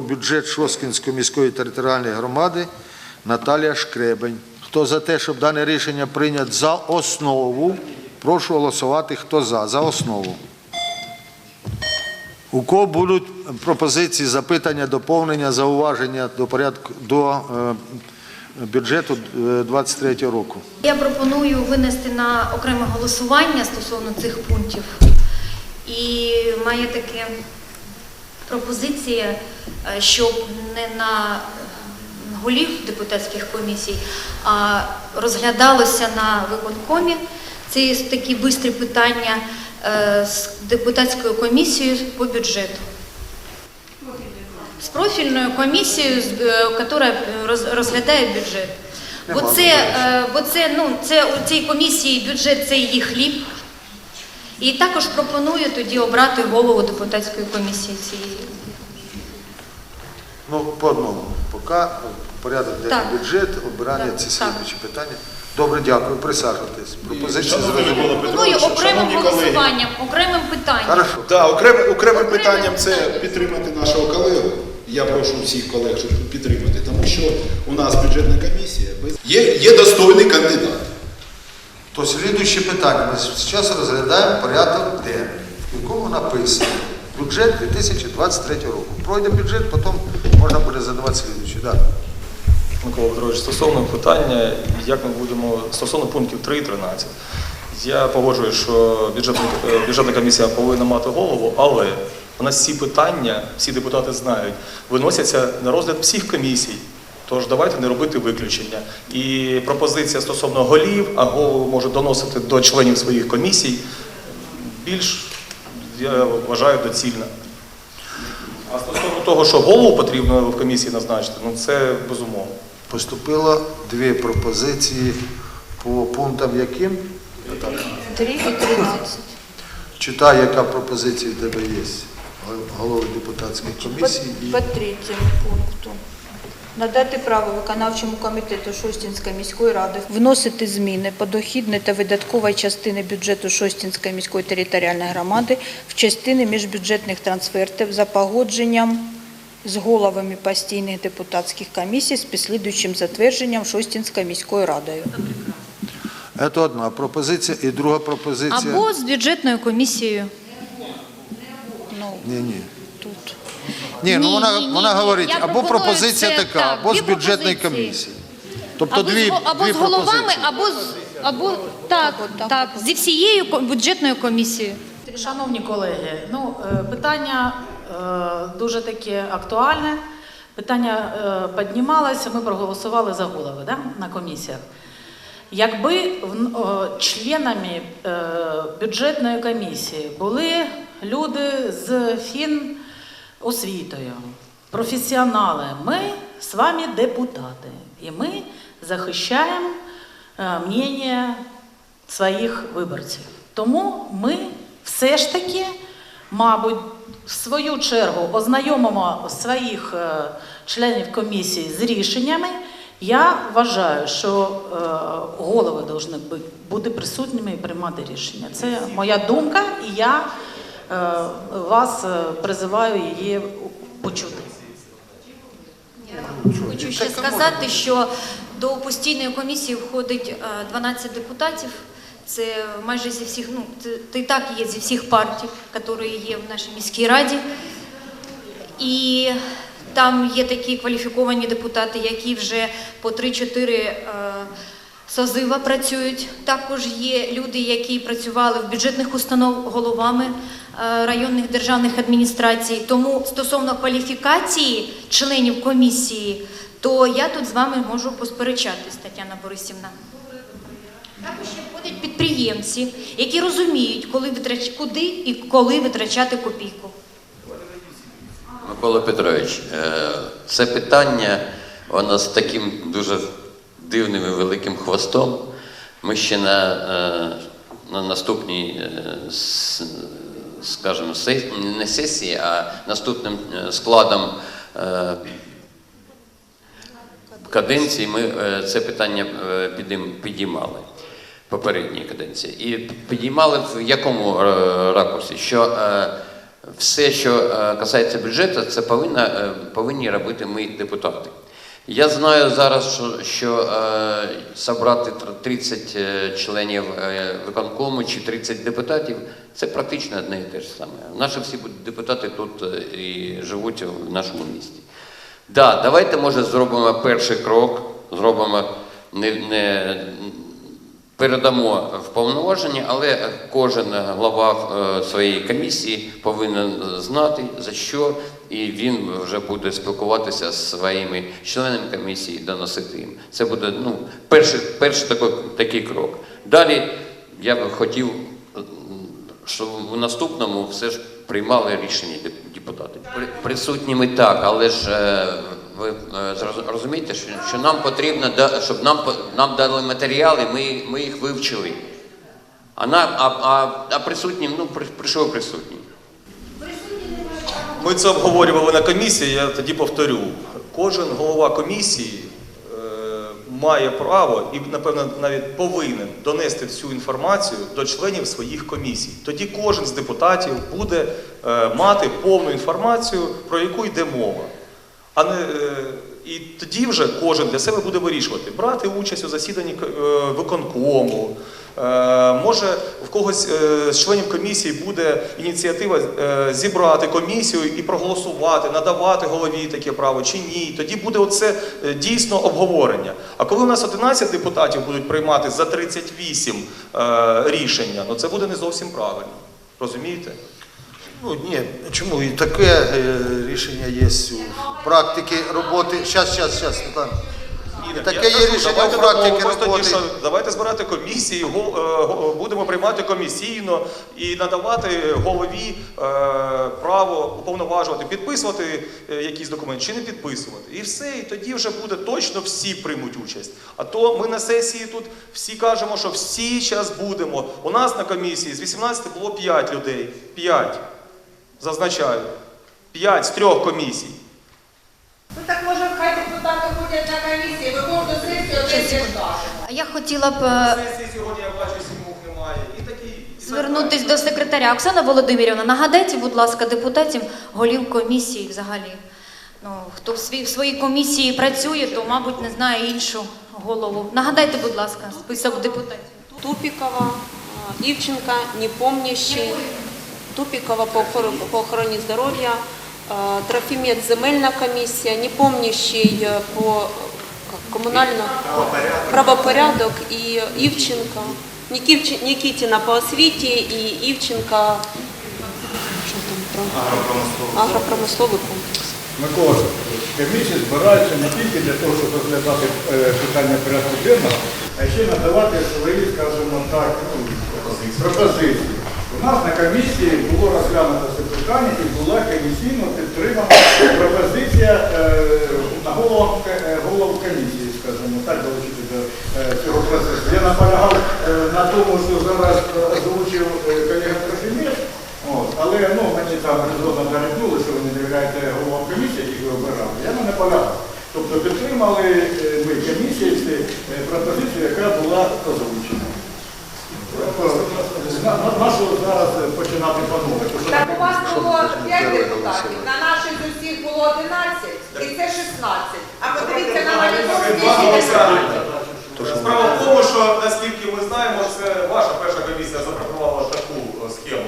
бюджет Шосткінської міської територіальної громади Наталія Шкребень. Хто за те, щоб дане рішення прийнято за основу, прошу голосувати. Хто за? За основу. У кого будуть пропозиції, запитання, доповнення, зауваження до порядку до е, бюджету 23 року? Я пропоную винести на окреме голосування стосовно цих пунктів. І має таке пропозиція, е, щоб не на голів депутатських комісій, а розглядалося на виконкомі. Це такі бистрі питання е, з депутатською комісією по бюджету. З профільною комісією, яка е, розглядає бюджет. Бо це, бо це, ну, це у цій комісії бюджет це її хліб. І також пропоную тоді обрати голову депутатської комісії цієї. Ну, по одному. Поки порядок денний Так. бюджет, обирання Так, це так. слідуючі питання. Добре, дякую. Присаджуйтесь. Пропозиції Шановний зрозуміли. Микола Пропоную Петрович, окремим шановні колеги. голосуванням, окремим питанням. Хорошо. Да, окремим, окремим питанням це питання. підтримати нашого колегу. Я прошу всіх колег, щоб підтримати, тому що у нас бюджетна комісія. без- Є, є достойний кандидат. То слідуюче питання. Ми зараз розглядаємо порядок денний, в якому написано бюджет 2023 року. Пройде бюджет, потім можна буде задавати слідуючий. Да. Микола Петрович, стосовно питання, як ми будемо стосовно пунктів 3 і 13. Я погоджуюсь, що бюджетна, е, бюджетна комісія повинна мати голову, але у нас всі питання, всі депутати знають, виносяться на розгляд всіх комісій. Тож давайте не робити виключення. І пропозиція стосовно голів, а голову може доносити до членів своїх комісій, більш я вважаю доцільна. А стосовно того, що голову потрібно в комісії назначити, ну це безумовно. Поступило дві пропозиції по пунктам яким? 3 і 13. Читай, яка пропозиція в тебе є. Голови депутатських По, по третьому пункту. Надати право виконавчому комітету Шостінської міської ради вносити зміни по дохідної та видаткової частини бюджету Шостінської міської територіальної громади в частини міжбюджетних трансфертів за погодженням з головами постійних депутатських комісій з підслідуючим затвердженням Шостінською міською радою. Це одна пропозиція. І друга пропозиція. Або з бюджетною комісією. Ну, Ні, ні. Ні, ну вона, ні, ні, вона ні. говорить, Я або пропоную пропозиція це така, так, або дві з бюджетної пропозиції. комісії. Тобто або дві, з, або дві з головами, пропозиції. або з або так, так, зі всією ко- бюджетною комісією. Шановні колеги, ну е, питання е, дуже таке актуальне. Питання е, піднімалося, ми проголосували за голови да, на комісіях. Якби в- о, членами е, бюджетної комісії були люди з фіносвітою, професіонали, ми з вами депутати, і ми захищаємо е, мнення своїх виборців. Тому ми все ж таки, мабуть, в свою чергу ознайомимо своїх е, членів комісії з рішеннями. Я вважаю, що е, голови повинні бути присутніми і приймати рішення. Це моя думка, і я вас е, призиваю її почути. Я Хочу ще сказати, що до постійної комісії входить е, 12 депутатів. Це майже зі всіх, ну це, і так є зі всіх партій, які є в нашій міській раді. І там є такі кваліфіковані депутати, які вже по 3-4 е, созива працюють. Також є люди, які працювали в бюджетних установ головами е, районних державних адміністрацій. Тому стосовно кваліфікації членів комісії, то я тут з вами можу посперечатись, Тетяна Борисівна. Також ще входять підприємці, які розуміють, коли витрач... куди і коли витрачати копійку. Микола Петрович, е, це питання, воно з таким дуже дивним і великим хвостом. Ми ще на, е, на наступній, е, скажімо, се- не сесії, а наступним е, складом каденції ми це питання підіймали попередньої каденції. І підіймали в якому ракурсі? Що все, що касається бюджету, це повинна, повинні робити ми, депутати. Я знаю зараз, що, що е, собрати 30 е, членів е, виконкому чи 30 депутатів це практично одне і те ж саме. Наші всі депутати тут е, і живуть в нашому місті. Да, давайте, може, зробимо перший крок, зробимо не, не передамо в повноваження, але кожен глава е, своєї комісії повинен знати за що, і він вже буде спілкуватися з своїми членами комісії, доносити їм. Це буде ну, перший, перший такий, такий крок. Далі я би хотів, щоб в наступному все ж приймали рішення деп- депутати. Присутніми так, але ж е, ви е, розумієте, що, нам потрібно, щоб нам, нам дали матеріали, ми, ми їх вивчили. А, на, а, а, а присутнім, ну, прийшов присутній. Ми це обговорювали на комісії, я тоді повторю. Кожен голова комісії е, має право і, напевно, навіть повинен донести всю інформацію до членів своїх комісій. Тоді кожен з депутатів буде е, мати повну інформацію, про яку йде мова. А не, е, і тоді вже кожен для себе буде вирішувати, брати участь у засіданні е, виконкому. Е, Може, в когось з членів комісії буде ініціатива зібрати комісію і проголосувати, надавати голові таке право чи ні. Тоді буде оце дійсно обговорення. А коли у нас 11 депутатів будуть приймати за 38 е, рішення, ну це буде не зовсім правильно. Розумієте? Ну ні, чому? І таке е, рішення є у практики роботи. Щас, щас, щас. Ні, Таке є рішення у практиці роботи. що давайте збирати комісії, е, го- будемо приймати комісійно і надавати голові е, право уповноважувати, підписувати якісь документи чи не підписувати. І все, і тоді вже буде точно всі приймуть участь. А то ми на сесії тут всі кажемо, що всі зараз будемо. У нас на комісії з 18 було 5 людей. 5. Зазначаю. 5 з трьох комісій. Ну так може хай депутати ходять на комісії, ви кожну сесію. А я хотіла б е, Сесії сьогодні я бачу, сімох немає. І такі. звернутись до секретаря. Оксана Володимирівна, нагадайте, будь ласка, депутатів, голів комісії взагалі. Ну, хто в свій- в своїй комісії працює, то, мабуть, не знає іншу голову. Нагадайте, будь ласка, список депутатів. Тупикова, а, Ивченко, непомнящий, Тупикова по охор- по охороне здоровья, а, Трофимец земельная комиссия, непомнящий э, по как, коммунально правопорядок и Ивченко, Никивчи- Никитина по освите и Ивченко что там, про- агропромысловый комплекс. Микола, комісії збираються не тільки для того, щоб розглядати е, питання порядку денного, а ще надавати свої, скажімо так, ну, пропозиції. У нас на комісії було розглянуто це питання і була комісійно підтримана пропозиція е, на голову, е, голову комісії, скажімо так, долучити до е, цього процесу. Я наполягав на тому, що зараз озвучив колега Трофімець, але ну, мені там згодом нарекнули, що ви не довіряєте головам комісії, які ви обирали. Я не наполягав. Тобто підтримали ми комісії пропозицію, яка була озвучена. На- на- Нащо зараз е, починати що Так у вас було 5 депутатів, на наших з усіх було 11, і це 16. А подивіться на Маліновський. Справа в тому, що наскільки ми знаємо, це ваша перша комісія запропонувала таку е, схему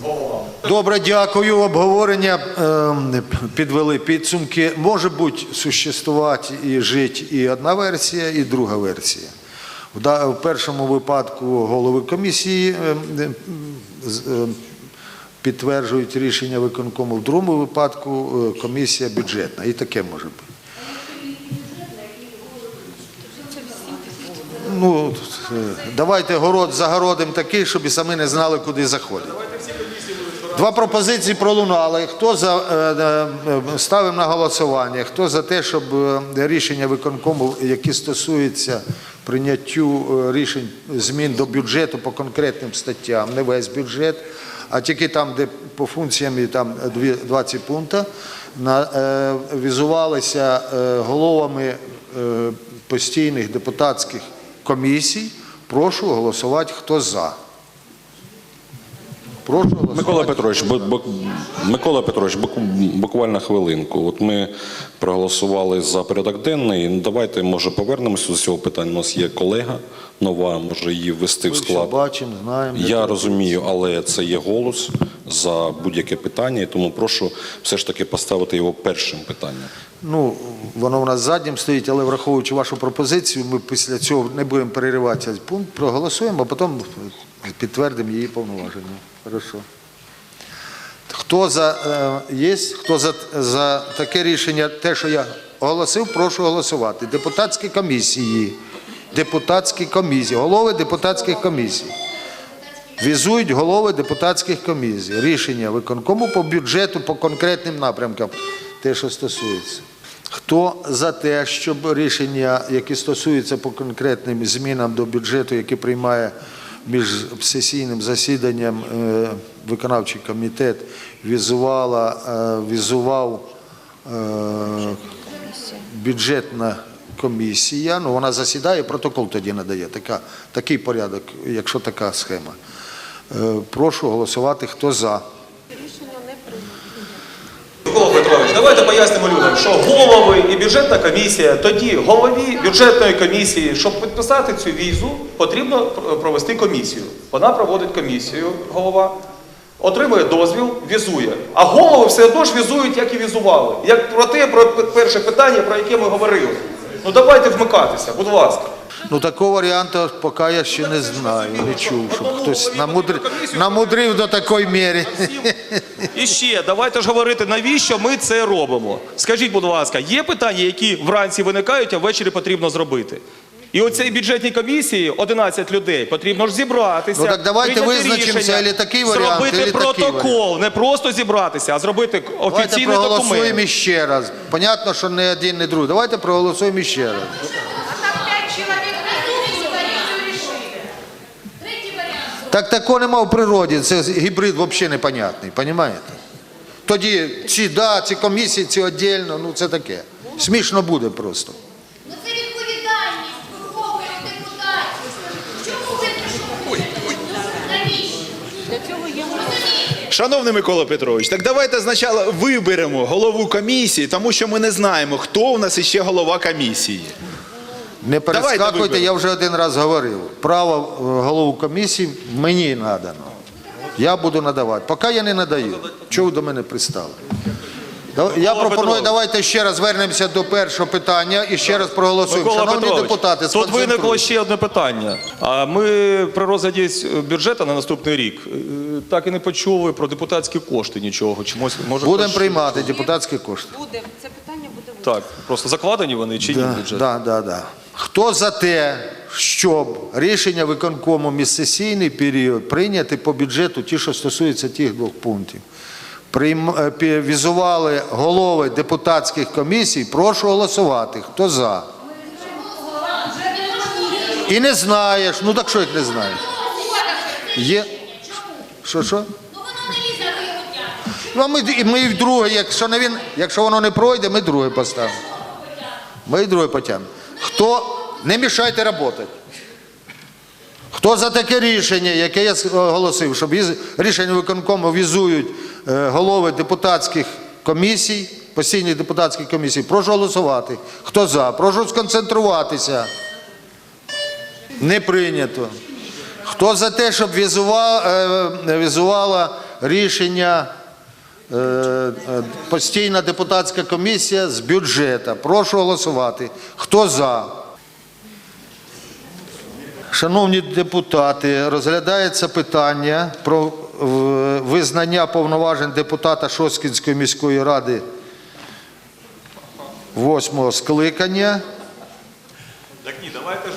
з головами. Добре, дякую. Обговорення ем, підвели підсумки. Може бути существувати і жити і одна версія, і друга версія. В першому випадку голови комісії ем, з- ем, підтверджують рішення виконкому, в другому випадку е, комісія бюджетна. І таке може бути. Ну, е, давайте город загородимо такий, щоб і самі не знали, куди заходити. Два пропозиції пролунали. Хто за е, е, ставимо на голосування? Хто за те, щоб е, рішення виконкому, які стосуються прийняттю е, рішень змін до бюджету по конкретним статтям, не весь бюджет, а тільки там, де по функціям і там дві- 20 пунктів, на, е, візувалися е, головами е, постійних депутатських комісій. Прошу голосувати, хто за. Прошу голосувати. Микола Петрович, бу- бу- Микола Петрович, бу- буквально хвилинку. От ми проголосували за порядок денний. Ну, Давайте, може, повернемося до цього питання. У нас є колега нова, може її ввести в Ми все склад. бачимо, знаємо. Я розумію, але це є голос за будь-яке питання, і тому прошу все ж таки поставити його першим питанням. Ну, воно у нас заднім стоїть, але враховуючи вашу пропозицію, ми після цього не будемо переривати цей пункт, проголосуємо, а потім підтвердимо її повноваження. Хорошо. Хто за е, є? Хто за, за таке рішення, те, що я оголосив, прошу голосувати. Депутатські комісії. Депутатські комісії, голови депутатських комісій. Візують голови депутатських комісій. Рішення виконкому по бюджету, по конкретним напрямкам, те, що стосується. Хто за те, щоб рішення, які стосуються по конкретним змінам до бюджету, які приймає між сесійним засіданням е, виконавчий комітет, візувала, е, візував е, бюджетна комісія, ну вона засідає, протокол тоді надає. Така, такий порядок, якщо така схема. Прошу голосувати, хто за. Рішення не прийнято. Микола Петрович, давайте пояснимо людям, що голови і бюджетна комісія, тоді голові бюджетної комісії, щоб підписати цю візу, потрібно провести комісію. Вона проводить комісію, голова, отримує дозвіл, візує. А голови все одно ж візують, як і візували. Як про те, про перше питання, про яке ми говорили. Ну давайте вмикатися, будь ласка. Ну такого варіанту поки я ще не знаю, не чув, щоб хтось намудрив, намудрив до такої міри. І ще давайте ж говорити, навіщо ми це робимо. Скажіть, будь ласка, є питання, які вранці виникають, а ввечері потрібно зробити. І оцій бюджетній комісії 11 людей потрібно ж зібратися. Ну, так давайте прийняти визначимося, рішення, або такий варіант, зробити такий протокол, не просто зібратися, а зробити Давайте офіційний проголосуємо документ. іще раз. Понятно, що не один, не другий. Давайте проголосуємо іще раз. Там п'ять чоловік не рішили. Так такого нема в природі. Це гібрид взагалі непонятний, розумієте? Тоді ці да, ці комісії, ці віддільно, ну це таке. Смішно буде просто. Ну це відповідальність виховує депутатів. Чому ви прийшли? Навіщо? Для цього є Шановний Микола Петрович, так давайте спочатку виберемо голову комісії, тому що ми не знаємо, хто у нас іще голова комісії. Не перескакуйте, я вже один раз говорив. Право е, голову комісії мені надано. Я буду надавати. Поки я не надаю. Чого ви до мене пристали? Я Микола пропоную, Петрович. давайте ще раз вернемося до першого питання і ще раз проголосуємо. Микола Шановні Петрович, депутати, тут виникло ще одне питання. А ми при розгляді бюджету на наступний рік е, так і не почули про депутатські кошти нічого. Чомусь може Будемо хтось- приймати депутатські кошти. буде. Це питання буде в Так, просто закладені вони чи ні в бюджет? да, да, да. Хто за те, щоб рішення виконкому міжсесійний період прийняти по бюджету, ті, що стосуються тих двох пунктів? Е, Візували голови депутатських комісій, прошу голосувати. Хто за? І не знаєш. Ну так що як не знаєш? Є. Що, що? Ну ми, ми вдруге, якщо, не він, якщо воно не пройде, ми друге поставимо. Ми друге потягнемо. Хто, не мішайте працювати. Хто за таке рішення, яке я оголосив, щоб рішення виконкому візують голови депутатських комісій, постійних депутатських комісій, прошу голосувати. Хто за? Прошу сконцентруватися. Не прийнято. Хто за те, щоб е, візувала рішення е, е, постійна депутатська комісія з бюджету? Прошу голосувати. Хто за? Шановні депутати, розглядається питання про е, визнання повноважень депутата Шосткінської міської ради восьмого скликання. Так ні, давайте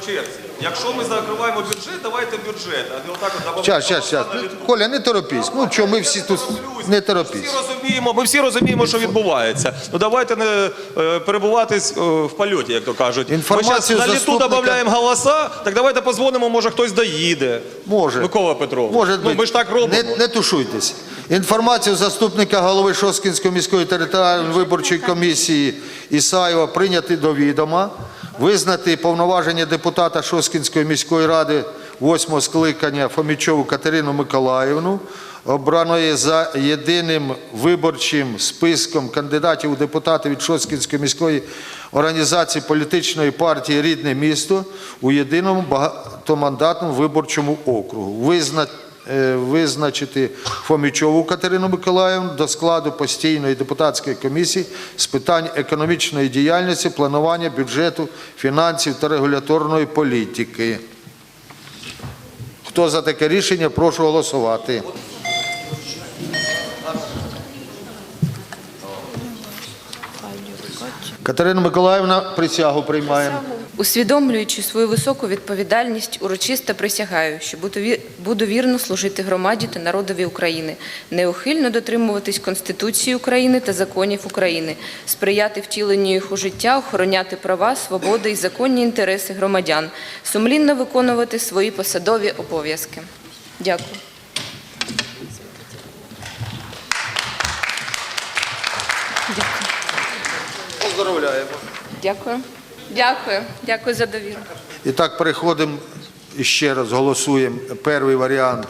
по, черзі. Якщо ми закриваємо бюджет, давайте бюджет, а не отак от добавляємо. Щас, щас, щас. Коля, не торопись. Ну що, ми всі тут не торопись. всі розуміємо, ми всі розуміємо, що відбувається. Ну давайте не е, перебуватись е, в польоті, як то кажуть. Інформацію ми зараз на літу заступника- додаємо голоса, так давайте позвонимо, може хтось доїде. Може. Микола Петрович. Може ну, ми ж так робимо. Не, не тушуйтесь. Інформацію заступника голови Шосткінської міської територіальної виборчої комісії Ісаєва прийняти до відома, визнати повноваження депутата Шосткінської міської ради восьмого скликання Фомічову Катерину Миколаївну, обраної за єдиним виборчим списком кандидатів у депутати від Шосткінської міської організації політичної партії Рідне місто у єдиному багатомандатному виборчому округу. Визна- е, Визначити Фомічову Катерину Миколаївну до складу постійної депутатської комісії з питань економічної діяльності, планування бюджету, фінансів та регуляторної політики. Хто за таке рішення, прошу голосувати. Катерина Миколаївна присягу приймає. Усвідомлюючи свою високу відповідальність, урочисто присягаю, що буду ві- буду вірно служити громаді та народові України, неухильно дотримуватись Конституції України та законів України, сприяти втіленню їх у життя, охороняти права, свободи і законні інтереси громадян, сумлінно виконувати свої посадові обов'язки. Дякую. Дякую. Поздравляємо. Дякую. Дякую. Дякую за довіру. І так переходимо і ще раз голосуємо. Перший варіант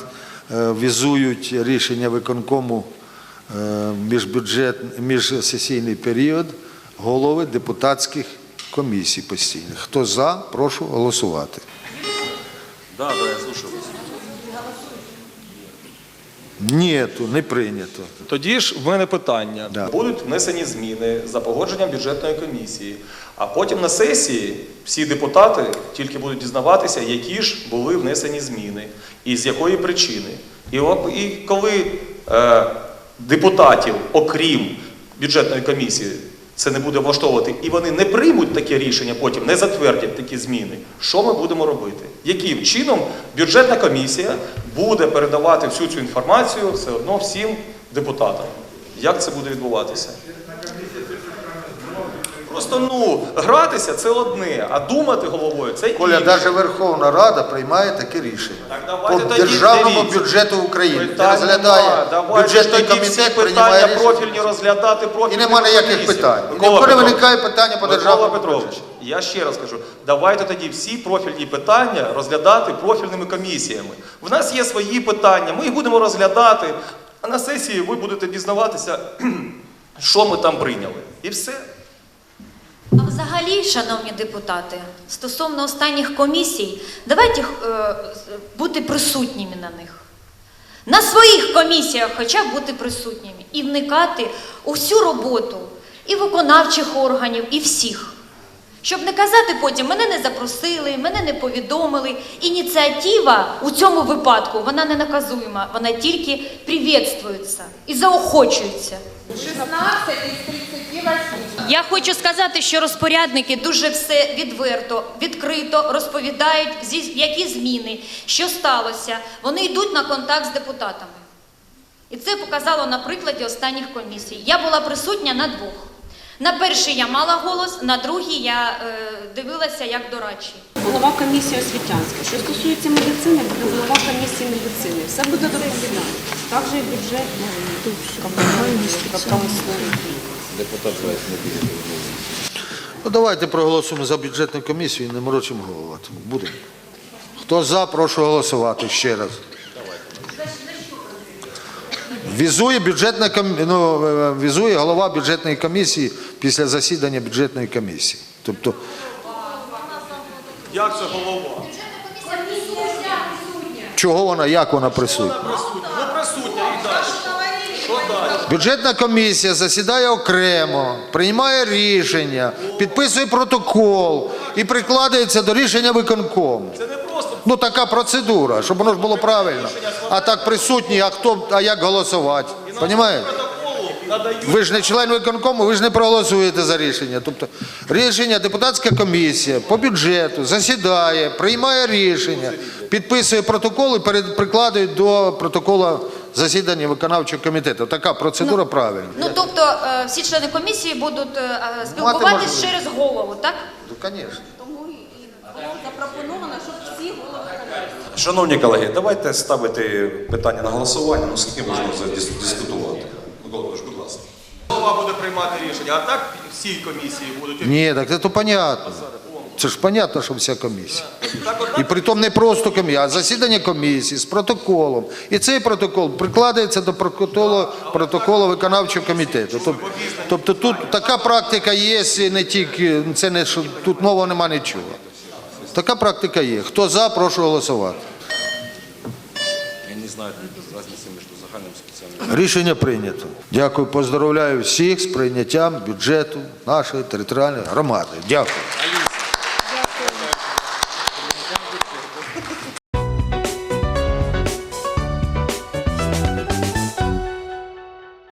е, візують рішення виконкому е, міжбюджет, міжсесійний період голови депутатських комісій постійних. Хто за, прошу голосувати. Да, да, я слушаю. Ні, не прийнято. Тоді ж в мене питання. Да. Будуть внесені зміни за погодженням бюджетної комісії, а потім на сесії всі депутати тільки будуть дізнаватися, які ж були внесені зміни і з якої причини. І, коли е, депутатів, окрім бюджетної комісії, це не буде влаштовувати, і вони не приймуть таке рішення, потім не затвердять такі зміни. Що ми будемо робити? Яким чином бюджетна комісія буде передавати всю цю інформацію все одно всім депутатам? Як це буде відбуватися? Просто ну гратися це одне, а думати головою це Коля, навіть Верховна Рада приймає таке рішення. Так По тоді державному дивіться. бюджету України. Де Питань розглядає. Давайте бюджетний тоді всі комітет, приймає питання рішення. профільні розглядати І профільні нема ніяких питань. І ніколи виникає питання по державному Петрович, я ще раз кажу, давайте тоді всі профільні питання розглядати профільними комісіями. В нас є свої питання, ми їх будемо розглядати, а на сесії ви будете дізнаватися, що ми там прийняли. І все. А взагалі, шановні депутати, стосовно останніх комісій, давайте е, бути присутніми на них. На своїх комісіях хоча б бути присутніми і вникати у всю роботу і виконавчих органів, і всіх. Щоб не казати потім, мене не запросили, мене не повідомили. Ініціатива у цьому випадку вона не наказуєма, вона тільки привітствується і заохочується. 16 із 38. Я хочу сказати, що розпорядники дуже все відверто, відкрито розповідають, які зміни, що сталося. Вони йдуть на контакт з депутатами. І це показало на прикладі останніх комісій. Я була присутня на двох. На першій я мала голос, на другій я е, дивилася як дорадчий. Голова комісії освітянська. Що стосується медицини, буде голова комісії медицини. Все буде доповідати. Також і бюджет, ну, Ну давайте проголосуємо за бюджетну комісію і не морочимо голову. Будемо. Хто за, прошу голосувати ще раз. Візує бюджетна ком... ну, е, візує голова бюджетної комісії після засідання бюджетної комісії. Тобто, Як це голова? чого вона, як вона присутня і далі. Що далі? Бюджетна комісія засідає окремо, приймає рішення, підписує протокол і прикладається до рішення виконкому. Це не просто Ну така процедура, щоб воно ж було правильно. А так присутні, а хто, а як голосувати? Понімаєте? Ви ж не член виконкому, ви ж не проголосуєте за рішення. Тобто рішення депутатська комісія по бюджету засідає, приймає рішення, підписує протокол і прикладає до протоколу засідання виконавчого комітету. Така процедура правильна. Ну тобто е, всі члени комісії будуть е, е, спілкуватись через голову, так? Ну, звісно. Тому і було запропоновано, щоб всі голови Шановні колеги, давайте ставити питання на голосування, ну скільки можна вже дискутувати. Микола будь ласка. Голова буде приймати рішення, а так всі комісії будуть. Ні, так це то понятно. Це ж понятно, що вся комісія. І притом не просто комісія, а засідання комісії з протоколом. І цей протокол прикладається до протоколу, протоколу виконавчого комітету. Тобто, тобто тут така практика є, не тільки це не що тут нового нема нічого. Така практика є. Хто за, прошу голосувати. Я не знаю різниці між загальним спеціальним. Рішення прийнято. Дякую, поздоровляю всіх з прийняттям бюджету нашої територіальної громади. Дякую.